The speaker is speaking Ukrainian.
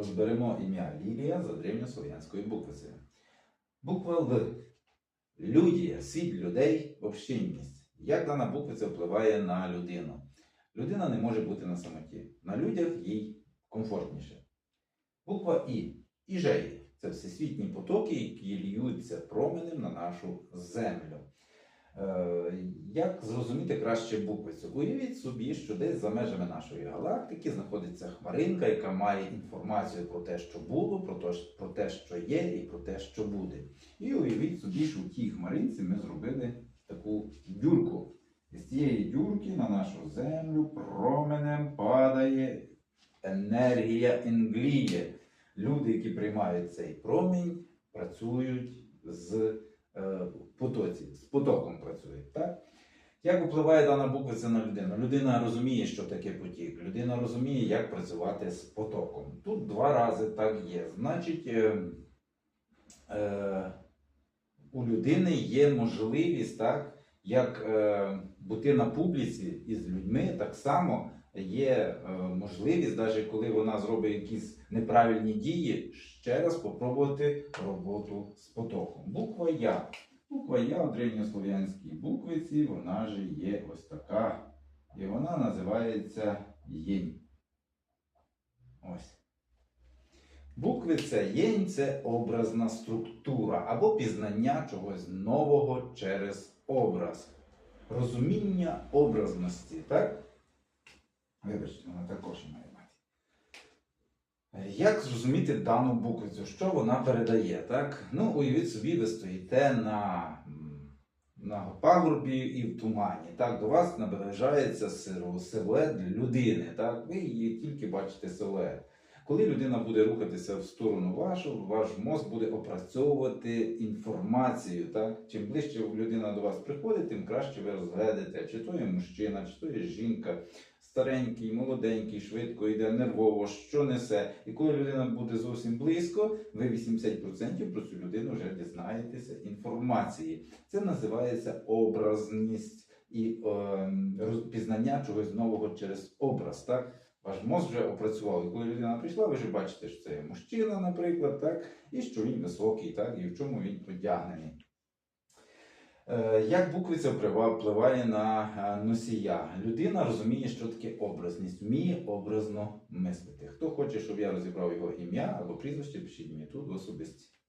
розберемо ім'я Лілія за древньослов'янською буквицею. Буква Л. Людія, світ людей, общинність. Як дана буквиця впливає на людину? Людина не може бути на самоті. На людях їй комфортніше. Буква І. Іжеї. Це всесвітні потоки, які льються променем на нашу землю. Е, Як зрозуміти краще буквицю? Уявіть собі, що десь за межами нашої галактики знаходиться хмаринка, яка має інформацію про те, що було, про те, що є, і про те, що буде. І уявіть собі, що в тій хмаринці ми зробили таку дюрку. І з цієї дюрки на нашу землю променем падає енергія інгліє. Люди, які приймають цей промінь, працюють з е, потоці, з потоком працюють. Так? Як впливає дана буквиця на людину? Людина розуміє, що таке потік. Людина розуміє, як працювати з потоком. Тут два рази так є. Значить, е, е, у людини є можливість, так, як е, бути на публіці із людьми, так само є е, можливість, навіть коли вона зробить якісь неправильні дії, ще раз спробувати роботу з потоком. Буква Я. Буква Я в древньослов'янській буквиці, вона же є ось така. І вона називається Єнь. Ось. Буквиця Єнь це образна структура або пізнання чогось нового через образ. Розуміння образності, так? Вибачте, вона також має мати. Як зрозуміти дану буквицю? Що вона передає? Так? Ну, уявіть собі, ви стоїте на, на пагорбі і в тумані. Так? До вас наближається силует людини. Так? Ви її тільки бачите силует. Коли людина буде рухатися в сторону вашу, ваш мозк буде опрацьовувати інформацію. Так? Чим ближче людина до вас приходить, тим краще ви розглядите, чи то є мужчина, чи то є жінка, старенький, молоденький, швидко йде, нервово, що несе. І коли людина буде зовсім близько, ви 80% про цю людину вже дізнаєтеся інформації. Це називається образність і ем, розпізнання чогось нового через образ. Так? Ваш мозк вже опрацював. І коли людина прийшла, ви вже бачите, що це є мужчина, наприклад, так? і що він високий, так? і в чому він одягнений. Е, Як буквиця впливає на е, носія? Людина розуміє, що таке образність, вміє образно мислити. Хто хоче, щоб я розібрав його ім'я або прізвище, пишіть мені тут в особисті.